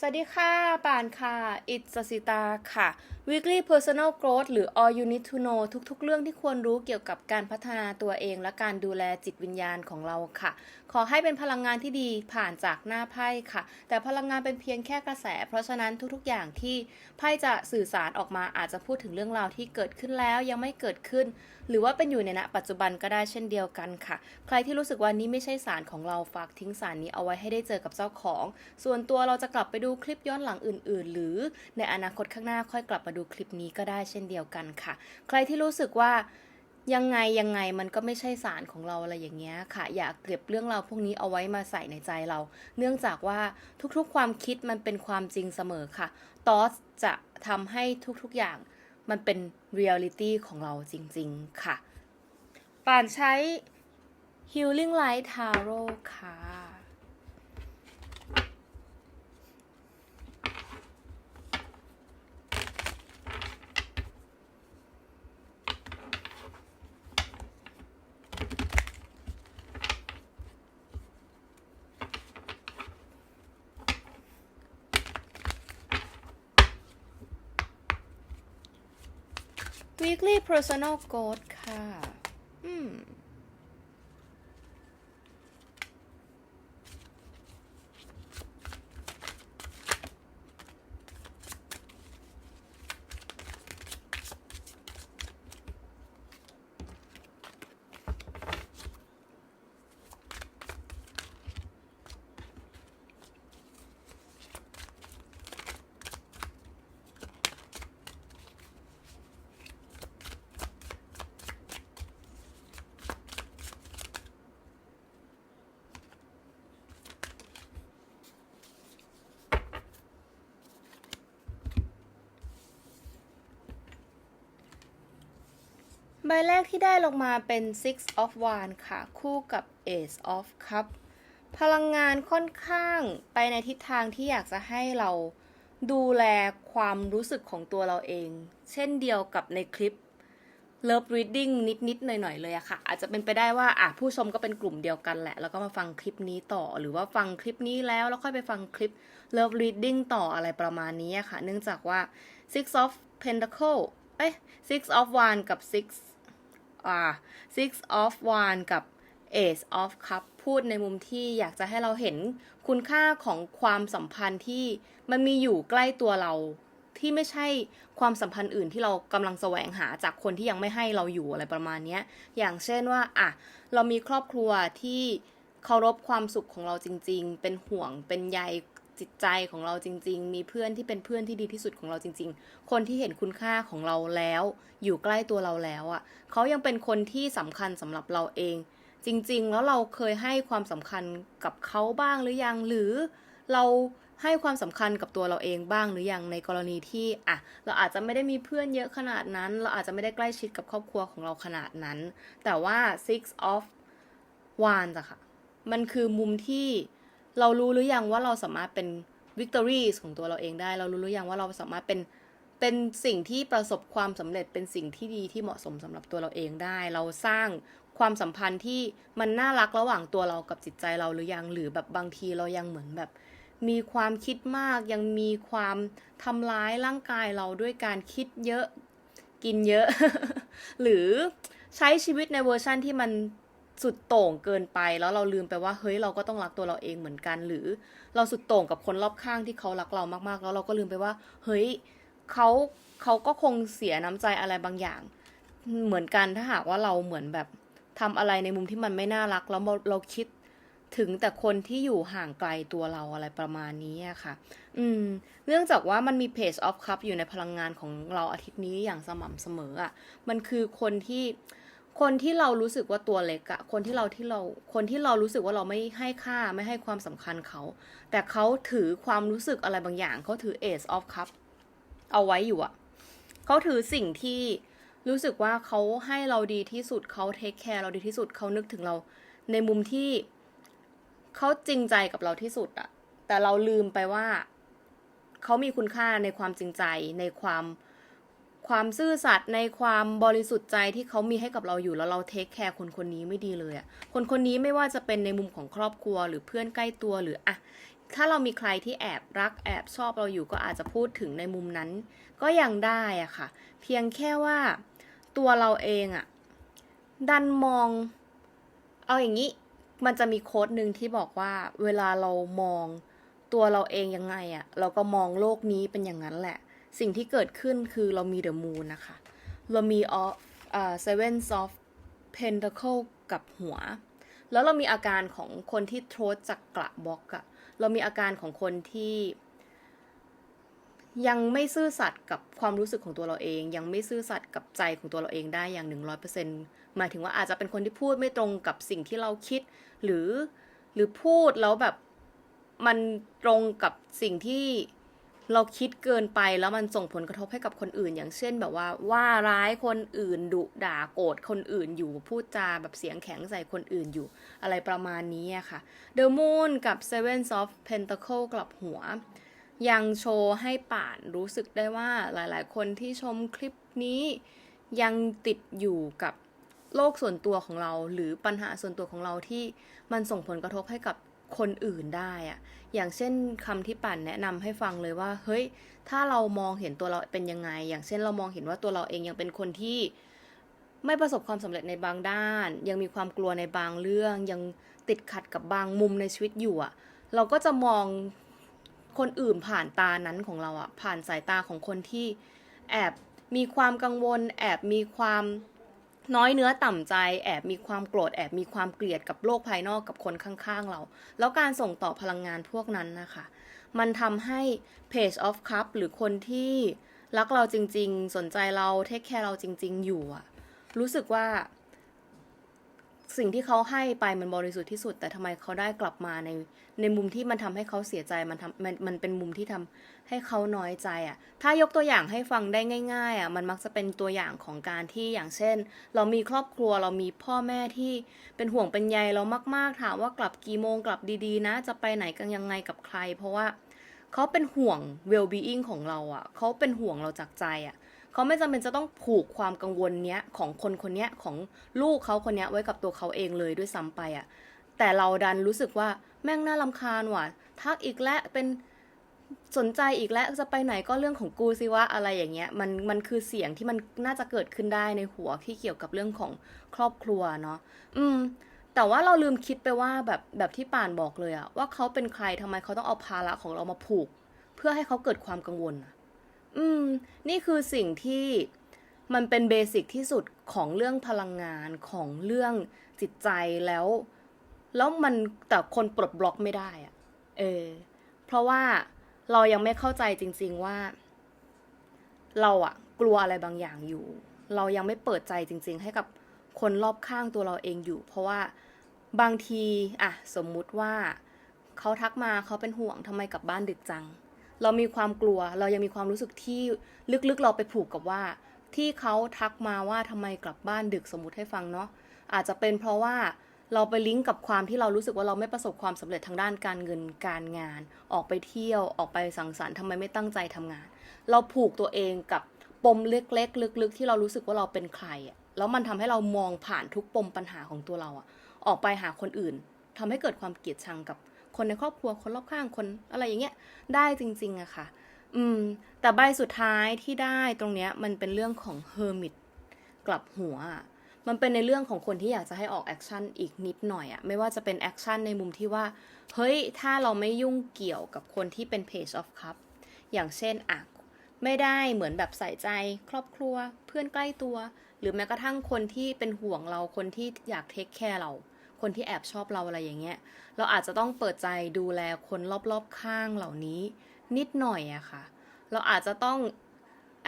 สวัสดีค่ะ ป่านค่ะ อิตสิตาค่ะ Weekly Personal Growth หรือ All You Need to Know ทุกๆ เรื่องที่ควรรู้เกี่ยวกับการพัฒนาตัวเองและการดูแลจิตวิญญาณของเราค่ะ ขอให้เป็นพลังงานที่ดีผ่านจากหน้าไพ่ค่ะ แต่พลังงานเป็นเพียงแค่กระแส เพราะฉะนั้นทุกๆ อย่างที่ไพ่จะสื่อสารออกมาอาจจะพูดถึงเรื่องราวที่เกิดขึ้นแล้วยังไม่เกิดขึ้น หรือว่าเป็นอยู่ในณปัจจุบันก็ได้เช่นเดียวกันค่ะ ใครที่รู้สึกว่านี้ไม่ใช่สารของเราฝากทิ้งสารนี้เอาไว้ให้ได้เจอกับเจ้าของ ส่วนตัวเราจะกลับไปดููคลิปย้อนหลังอื่น ๆ หรือในอนาคตข้างหน้าค่อยกลับมาดูคลิปนี้ก็ได้เช่นเดียวกันค่ะ ใครที่รู้สึกว่ายังไงยังไงมันก็ไม่ใช่สารของเราอะไรอย่างเงี้ยค่ะ อย่าเก็บเรื่องราวพวกนี้เอาไว้มาใส่ในใจเรา เนื่องจากว่าทุกๆความคิดมันเป็นความจริงเสมอค่ะตอสจะทำให้ทุกๆอย่างมันเป็นเรียลิตี้ของเราจริง ๆ ค่ะป่านใช้ Healing Light Tarot ค่ะ Weekly Personal g o a l ค่ะ อืม ใบแรกที่ได้ลงมาเป็น Six of Wands ค่ะ คู่กับ Ace of Cup พลังงานค่อนข้างไปในทิศทางที่อยากจะให้เราดูแลความรู้สึกของตัวเราเอง เช่นเดียวกับในคลิป Love Reading นิด ๆ หน่อย ๆ เลยอะค่ะ อาจจะเป็นไปได้ว่าอะผู้ชมก็เป็นกลุ่มเดียวกันแหละ แล้วก็มาฟังคลิปนี้ต่อ หรือว่าฟังคลิปนี้แล้ว แล้วค่อยไปฟังคลิป Love Reading ต่ออะไรประมาณนี้ค่ะ เนื่องจากว่า Six of Pentacle เอ้ย Six of Wands กับ Six อ่า Six of wand กับ Ace of Cup พูดในมุมที่อยากจะให้เราเห็นคุณค่าของความสัมพันธ์ที่มันมีอยู่ใกล้ตัวเราที่ไม่ใช่ความสัมพันธ์อื่นที่เรากำลังแสวงหาจากคนที่ยังไม่ให้เราอยู่อะไรประมาณนี้อย่างเช่นว่าอะเรามีครอบครัวที่เคารพความสุขของเราจริง ๆ เป็นห่วงเป็นใย จิตใจของเราจริง ๆ มีเพื่อนที่เป็นเพื่อนที่ดีที่สุดของเราจริง ๆ คนที่เห็นคุณค่าของเราแล้ว อยู่ใกล้ตัวเราแล้วอะเขายังเป็นคนที่สำคัญสำหรับเราเอง จริง ๆ แล้วเราเคยให้ความสำคัญกับเขาบ้างหรือยังหรือเราให้ความสำคัญกับตัวเราเองบ้างหรือยังในกรณีที่อะเราอาจจะไม่ได้มีเพื่อนเยอะขนาดนั้น เราอาจจะไม่ได้ใกล้ชิดกับครอบครัวของเราขนาดนั้น แต่ว่า six of wands อะค่ะ มันคือมุมที่ เรารู้หรือยังว่าเราสามารถเป็น victories ของตัวเราเองได้ เรารู้หรือยังว่าเราสามารถเป็นเป็นสิ่งที่ประสบความสำเร็จเป็นสิ่งที่ดีที่เหมาะสมสำหรับตัวเราเองได้ เราสร้างความสัมพันธ์ที่มันน่ารักระหว่างตัวเรากับจิตใจเราหรือยังหรือแบบบางทีเรายังเหมือนแบบ มีความคิดมากยังมีความทำร้ายร่างกายเราด้วยการคิดเยอะกินเยอะ หรือใช้ชีวิตในเวอร์ชั่นที่มัน สุดโต่งเกินไปแล้วเราลืมไปว่าเฮ้ยเราก็ต้องรักตัวเราเองเหมือนกัน หรือเราสุดโต่งกับคนรอบข้างที่เขารักเรามากๆ แล้วเราก็ลืมไปว่า เฮ้ยเขาเขาก็คงเสียน้ำใจอะไรบางอย่าง เหมือนกันถ้าหากว่าเราเหมือนแบบทำอะไรในมุมที่มันไม่น่ารักแล้วเราเราคิดถึงแต่คนที่อยู่ห่างไกลตัวเราอะไรประมาณนี้ค่ะ อืม เนื่องจากว่ามันมี Page of Cup อยู่ในพลังงานของเราอาทิตย์นี้อย่างสม่ำเสมออะ มันคือคนที่ คนที่เรารู้สึกว่าตัวเล็กอะคนที่เราที่เราคนที่เรารู้สึกว่าเราไม่ให้ค่าไม่ให้ความสำคัญเขา แต่เขาถือความรู้สึกอะไรบางอย่างเขาถือ Ace of Cup เอาไว้อยู่อะเขาถือสิ่งที่รู้สึกว่าเขาให้เราดีที่สุดเขาเทคแคร์เราดีที่สุดเขานึกถึงเรา ในมุมที่เขาจริงใจกับเราที่สุดอะแต่เราลืมไปว่าเขามีคุณค่าในความจริงใจในความ ความซื่อสัตย์ในความบริสุทธิ์ใจที่เขามีให้กับเราอยู่แล้วเราเทคแคร์คนคนนี้ไม่ดีเลยอะคนคนนี้ไม่ว่าจะเป็นในมุมของครอบครัวหรือเพื่อนใกล้ตัวหรืออะถ้าเรามีใครที่แอบรักแอบชอบเราอยู่ก็อาจจะพูดถึงในมุมนั้น ก็ยังได้อะค่ะ เพียงแค่ว่าตัวเราเองอะดันมอง เอาอย่างนี้ มันจะมีโค้ดหนึ่งที่บอกว่า เวลาเรามองตัวเราเองยังไงอะเราก็มองโลกนี้เป็นอย่างนั้นแหละ สิ่งที่เกิดขึ้นคือเรามีเดอะมูนนะคะ เรามีออฟเซเว่นซอฟเพนทาเคิลกับหัว แล้วเรามีอาการของคนที่โทรจากกระบอกอะเรามีอาการของคนที่ ยังไม่ซื่อสัตย์กับความรู้สึกของตัวเราเอง ยังไม่ซื่อสัตย์กับใจของตัวเราเองได้อย่างหนึ่งร้อยเปอร์เซ็นหมายถึงว่าอาจจะเป็นคนที่พูดไม่ตรงกับสิ่งที่เราคิด หรือหรือพูดแล้วแบบมันตรงกับสิ่งที่ เราคิดเกินไปแล้วมันส่งผลกระทบให้กับคนอื่น อย่างเช่นแบบว่าว่าร้ายคนอื่นดุด่าโกรธคนอื่นอยู่พูดจาแบบเสียงแข็งใส่คนอื่นอยู่ อะไรประมาณนี้ค่ะ The Moon กับ Seven of Pentacle กลับหัว ยังโชว์ให้ป่านรู้สึกได้ว่าหลายๆ คนที่ชมคลิปนี้ยังติดอยู่กับโลกส่วนตัวของเรา หรือปัญหาส่วนตัวของเราที่มันส่งผลกระทบให้กับ คนอื่นได้อะอย่างเช่นคำที่ปั่นแนะนำให้ฟังเลยว่า เฮ้ย ถ้าเรามองเห็นตัวเราเป็นยังไง อย่างเช่นเรามองเห็นว่าตัวเราเองยังเป็นคนที่ไม่ประสบความสำเร็จในบางด้าน ยังมีความกลัวในบางเรื่อง ยังติดขัดกับบางมุมในชีวิตอยู่อะเราก็จะมองคนอื่นผ่านตานั้นของเราอะผ่านสายตาของคนที่แอบมีความกังวล แอบมีความ น้อยเนื้อต่ำใจแอบมีความโกรธแอบมีความเกลียดกับโลกภายนอกกับคนข้างๆเรา แล้วการส่งต่อพลังงานพวกนั้นนะคะ มันทำให้ Page of Cup หรือคนที่รักเราจริง ๆ สนใจเราเทคแคร์เราจริง ๆ อยู่อะรู้สึกว่า สิ่งที่เขาให้ไปมันบริสุทธิ์ที่สุด แต่ทำไมเขาได้กลับมาในในมุมที่มันทำให้เขาเสียใจมันทำมันมันเป็นมุมที่ทำให้เขาน้อยใจอะ่ะ ถ้ายกตัวอย่างให้ฟังได้ง่าย ๆอะ่ะมันมักจะเป็นตัวอย่างของการที่อย่างเช่น เรามีครอบครัวเรามีพ่อแม่ที่เป็นห่วงเป็นใยเรามาก ๆ ถามว่ากลับกี่โมงกลับดีๆ นะ จะไปไหนกันยังไงกับใคร เพราะว่าเขาเป็นห่วง well being ของเราอะ่ะเขาเป็นห่วงเราจากใจอะ เขาไม่จำเป็นจะต้องผูกความกังวลเนี้ยของคนคนเนี้ยของลูกเขาคนเนี้ยไว้กับตัวเขาเองเลยด้วยซ้ำไปอะ่ะแต่เราดันรู้สึกว่าแม่งน่าลำคาญว่ะ ทักอีกแล้วเป็นสนใจอีกแล้วจะไปไหนก็เรื่องของกูสิวะอะไรอย่างเงี้ยมันมันคือเสียงที่มันน่าจะเกิดขึ้นได้ในหัวที่เกี่ยวกับเรื่องของครอบครัวเนาะอืม แต่ว่าเราลืมคิดไปว่าแบบแบบที่ป่านบอกเลยอะว่าเขาเป็นใครทำไมเขาต้องเอาภาระของเรามาผูก เพื่อให้เขาเกิดความกังวลอะ อืม นี่คือสิ่งที่มันเป็นเบสิกที่สุดของเรื่องพลังงานของเรื่องจิตใจแล้ว แล้วมันแต่คนปลดบล็อกไม่ได้อะเออ เพราะว่าเรายังไม่เข้าใจจริง ๆว่า เราอะกลัวอะไรบางอย่างอยู่ เรายังไม่เปิดใจจริง ๆ ให้กับคนรอบข้างตัวเราเองอยู่ เพราะว่าบางทีอะสมมุติว่าเขาทักมาเขาเป็นห่วงทำไมกลับบ้านดึกจัง เรามีความกลัว เรายังมีความรู้สึกที่ลึกๆเราไปผูกกับว่า ที่เขาทักมาว่าทำไมกลับบ้านดึกสมมติให้ฟังเนาะอาจจะเป็นเพราะว่าเราไปลิงก์กับความที่เรารู้สึกว่าเราไม่ประสบความสำเร็จทางด้านการเงินการงาน ออกไปเที่ยวออกไปสังสรรค์ทำไมไม่ตั้งใจทำงาน เราผูกตัวเองกับปมเล็กๆ ลึก ๆ ที่เรารู้สึกว่าเราเป็นใครอะแล้วมันทำให้เรามองผ่านทุกปมปัญหาของตัวเราอะออกไปหาคนอื่นทำให้เกิดความเกลียดชังกับ คนในครอบครัวคนรอบข้างคนอะไรอย่างเงี้ยได้จริงๆอะค่ะ อืม แต่ใบสุดท้ายที่ได้ตรงเนี้ยมันเป็นเรื่องของเฮอร์มิตกลับหัว มันเป็นในเรื่องของคนที่อยากจะให้ออกแอคชั่นอีกนิดหน่อยอะไม่ว่าจะเป็นแอคชั่นในมุมที่ว่า เฮ้ย ถ้าเราไม่ยุ่งเกี่ยวกับคนที่เป็น Page of Cup อย่างเช่นอะไม่ได้เหมือนแบบใส่ใจครอบครัวเพื่อนใกล้ตัว หรือแม้กระทั่งคนที่เป็นห่วงเราคนที่อยากเทคแคร์เรา คนที่แอบชอบเราอะไรอย่างเงี้ย เราอาจจะต้องเปิดใจดูแลคนรอบๆข้างเหล่านี้ นิดหน่อยอะค่ะ เราอาจจะต้อง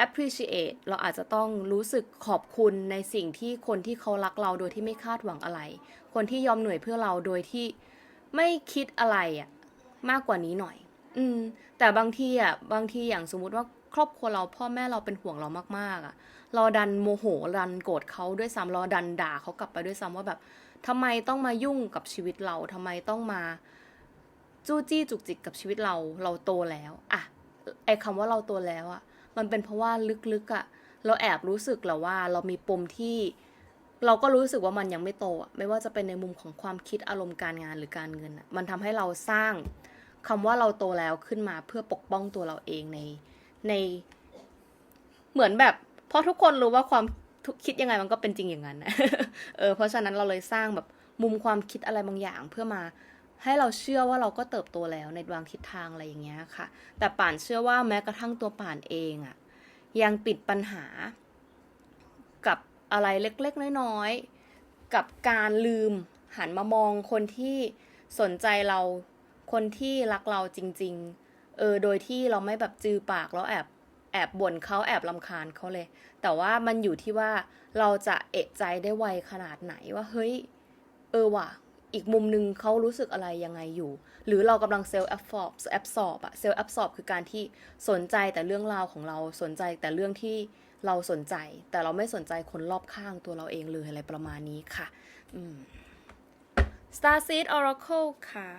appreciate เราอาจจะต้องรู้สึกขอบคุณในสิ่งที่คนที่เขารักเราโดยที่ไม่คาดหวังอะไร คนที่ยอมเหนื่อยเพื่อเราโดยที่ไม่คิดอะไรอะมากกว่านี้หน่อย อืม แต่บางทีอะบางทีอย่างสมมุติว่าครอบครัวเราพ่อแม่เราเป็นห่วงเรามากๆอะเราดันโมโหดันโกรธเขาด้วยซ้ำเราดันด่าเขากลับไปด้วยซ้ำว่าแบบ ทำไมต้องมายุ่งกับชีวิตเราทำไมต้องมาจู้จี้จุกจิกกับชีวิตเรา เราโตแล้วอะไอคำว่าเราโตแล้วอะมันเป็นเพราะว่าลึกๆอะเราแอบรู้สึกแหละว่าเรามีปมที่ เราก็รู้สึกว่ามันยังไม่โตอะไม่ว่าจะเป็นในมุมของความคิดอารมณ์การงานหรือการเงินอะมันทำให้เราสร้างคำว่าเราโตแล้วขึ้นมาเพื่อปกป้องตัวเราเองในใน เหมือนแบบเพราะทุกคนรู้ว่าความ คิดยังไงมันก็เป็นจริงอย่างนั้นนะเออเพราะฉะนั้นเราเลยสร้างแบบมุมความคิดอะไรบางอย่างเพื่อมาให้เราเชื่อว่าเราก็เติบโตแล้วในบางทิศทางอะไรอย่างเงี้ยค่ะ แต่ป่านเชื่อว่าแม้กระทั่งตัวป่านเองอะยังติดปัญหา กับอะไรเล็กๆ น้อยๆ กับการลืมหันมามองคนที่สนใจเราคนที่รักเราจริง ๆ เออ โดยที่เราไม่แบบจือปากแล้วแอบ แอบบ่นเขาแอบลำคาญเขาเลย แต่ว่ามันอยู่ที่ว่าเราจะเอะใจได้ไวขนาดไหนว่าเฮ้ย เออว่ะ อีกมุมหนึ่งเขารู้สึกอะไรยังไงอยู่ หรือเรากำลังเซลล์แอบสอบแอบสอบอะเซลล์แอบสอบคือการที่สนใจแต่เรื่องราวของเราสนใจแต่เรื่องที่เราสนใจ แต่เราไม่สนใจคนรอบข้างตัวเราเองเลยอะไรประมาณนี้ค่ะ อืม Star Seed Oracle ค่ะ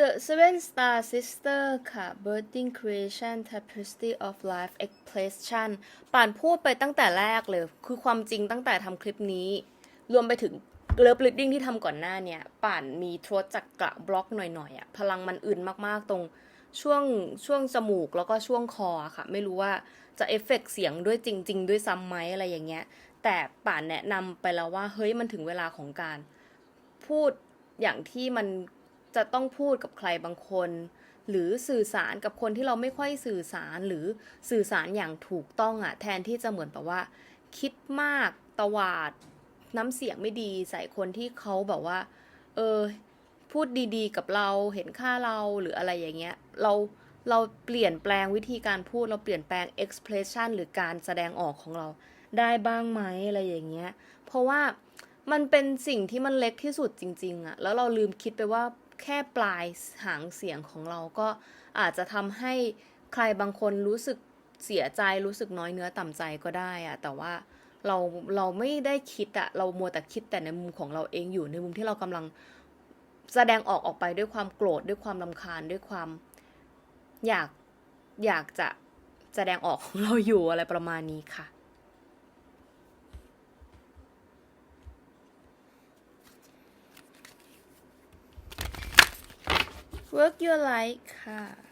The Seven Star Sister ค่ะ Birthing Creation Tapestry of Life Expression ป่านพูดไปตั้งแต่แรกเลย คือความจริงตั้งแต่ทำคลิปนี้ รวมไปถึงเลิฟลิดดิ้งที่ทำก่อนหน้าเนี่ย ป่านมีทรสจักกระบล็อกหน่อยๆอะพลังมันอื่นมากๆตรงช่วงช่วงจมูกแล้วก็ช่วงคอค่ะ ไม่รู้ว่าจะเอฟเฟกต์เสียงด้วยจริง ๆ ด้วยซ้ำไหมอะไรอย่างเงี้ย แต่ป่านแนะนำไปแล้วว่าเฮ้ยมันถึงเวลาของการ พูดอย่างที่มัน จะต้องพูดกับใครบางคน หรือสื่อสารกับคนที่เราไม่ค่อยสื่อสารหรือสื่อสารอย่างถูกต้องอะแทนที่จะเหมือนแบบว่า คิดมากตวาด น้ำเสียงไม่ดีใส่คนที่เขาแบบว่า เออ พูดดีๆ กับเราเห็นค่าเราหรืออะไรอย่างเงี้ย เราเราเปลี่ยนแปลงวิธีการพูดเราเปลี่ยนแปลง expression หรือการแสดงออกของเราได้บ้างไหมอะไรอย่างเงี้ย เพราะว่ามันเป็นสิ่งที่มันเล็กที่สุดจริง ๆอะแล้วเราลืมคิดไปว่า แค่ปลายหางเสียงของเราก็อาจจะทำให้ใครบางคนรู้สึกเสียใจรู้สึกน้อยเนื้อต่ำใจก็ได้อะแต่ว่าเราเราไม่ได้คิดอะเรามัวแต่คิดแต่ในมุมของเราเองอยู่ในมุมที่เรากำลังแสดงออกออกไปด้วยความโกรธด้วยความลำคาญด้วยความอยากอยากจะแสดงออกของเราอยู่อะไรประมาณนี้ค่ะ work your life ค่ะ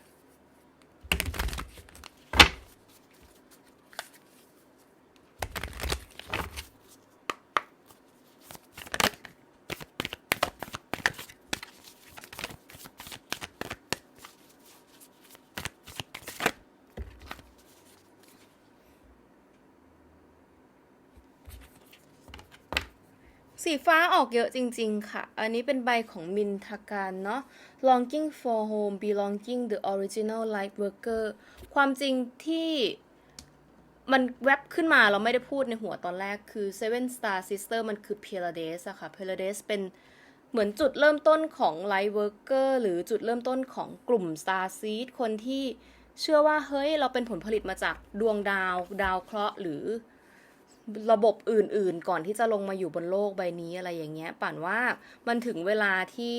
สีฟ้าออกเยอะจริงๆค่ะ อันนี้เป็นใบของมินทาการเนาะ longing for home belonging the original light worker ความจริงที่มันแวบขึ้นมาเราไม่ได้พูดในหัวตอนแรกคือ seven star sister มันคือ Pleiades อะค่ะ Pleiades เป็นเหมือนจุดเริ่มต้นของ light worker หรือจุดเริ่มต้นของกลุ่ม star seed คนที่เชื่อว่าเฮ้ยเราเป็นผลผลิตมาจากดวงดาว ดาวเคราะห์หรือ ระบบอื่นๆ ก่อนที่จะลงมาอยู่บนโลกใบนี้อะไรอย่างเงี้ยป่านว่ามันถึงเวลาที่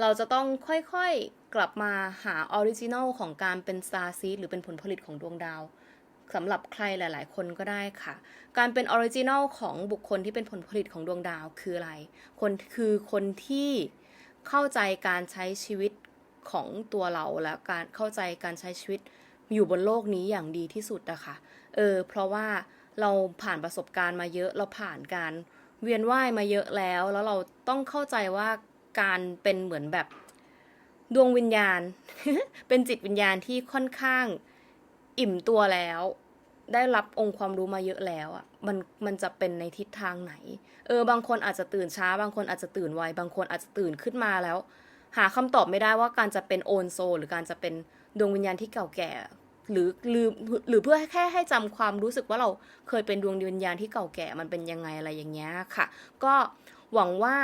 เราจะต้องค่อยๆกลับมาหาออริจินัลของการเป็น Star Seed หรือเป็นผลผลิตของดวงดาวสำหรับใครหลาย ๆ คนก็ได้ค่ะ การเป็นออริจินัลของบุคคลที่เป็นผลผลิตของดวงดาวคืออะไร คนคือคนที่เข้าใจการใช้ชีวิตของตัวเราและการเข้าใจการใช้ชีวิตอยู่บนโลกนี้อย่างดีที่สุดอะค่ะ เออ เพราะว่า เราผ่านประสบการณ์มาเยอะ เราผ่านการเวียนว่ายมาเยอะแล้ว แล้วเราต้องเข้าใจว่าการเป็นเหมือนแบบดวงวิญญาณ เป็นจิตวิญญาณที่ค่อนข้างอิ่มตัวแล้ว ได้รับองค์ความรู้มาเยอะแล้วอะมันมันจะเป็นในทิศทางไหน เออบางคนอาจจะตื่นช้า บางคนอาจจะตื่นไว บางคนอาจจะตื่นขึ้นมาแล้ว หาคำตอบไม่ได้ว่าการจะเป็นโอนโซ หรือการจะเป็นดวงวิญญาณที่เก่าแก่ หรือหรือหรือเพื่อแค่ให้จำความรู้สึกว่าเราเคยเป็นดวงวิญญาณที่เก่าแก่มันเป็นยังไงอะไรอย่างเงี้ยค่ะ ก็หวังว่า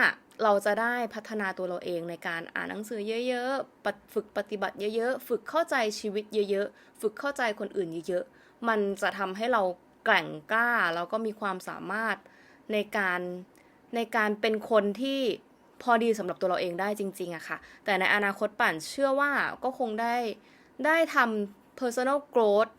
เราจะได้พัฒนาตัวเราเองในการอ่านหนังสือเยอะๆ ฝึกปฏิบัติเยอะๆ ฝึกเข้าใจชีวิตเยอะๆ ฝึกเข้าใจคนอื่นเยอะๆ มันจะทำให้เราแกร่งกล้าแล้วก็มีความสามารถในการในการเป็นคนที่พอดีสำหรับตัวเราเองได้จริงๆอะค่ะ แต่ในอนาคตป่านเชื่อว่าก็คงได้ได้ทำ personal growth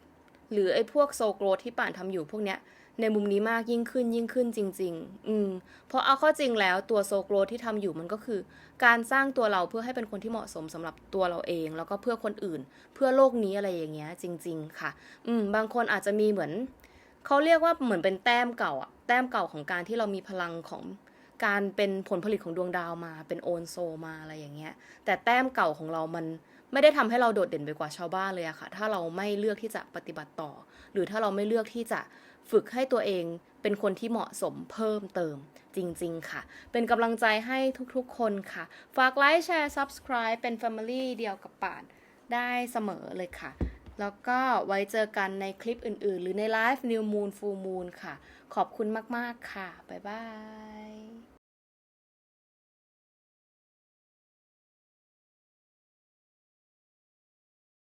หรือไอ้พวก soul growth ที่ป่านทำอยู่พวกเนี้ยในมุมนี้มากยิ่งขึ้นยิ่งขึ้นจริง ๆ อืม เพราะเอาข้อจริงแล้วตัวโซโกรที่ทำอยู่มันก็คือ การสร้างตัวเราเพื่อให้เป็นคนที่เหมาะสมสำหรับตัวเราเอง แล้วก็เพื่อคนอื่น เพื่อโลกนี้อะไรอย่างเงี้ย จริง ๆ ค่ะ อืม บางคนอาจจะมีเหมือนเขาเรียกว่าเหมือนเป็นแต้มเก่าอะแต้มเก่าของการที่เรามีพลังของการเป็นผลผลิตของดวงดาวมา เป็นโอนโซมาอะไรอย่างเงี้ย แต่แต้มเก่าของเรามัน ไม่ได้ทำให้เราโดดเด่นไปกว่าชาวบ้านเลยอะค่ะ ถ้าเราไม่เลือกที่จะปฏิบัติต่อ หรือถ้าเราไม่เลือกที่จะฝึกให้ตัวเองเป็นคนที่เหมาะสมเพิ่มเติมจริง ๆ ค่ะ เป็นกำลังใจให้ทุกๆ คนค่ะ ฝากไลค์แชร์ Subscribe เป็น Family เดียวกับป่านได้เสมอเลยค่ะ แล้วก็ไว้เจอกันในคลิปอื่น ๆ หรือในไลฟ์ New Moon Full Moon ค่ะ ขอบคุณมาก ๆ ค่ะ บ๊ายบาย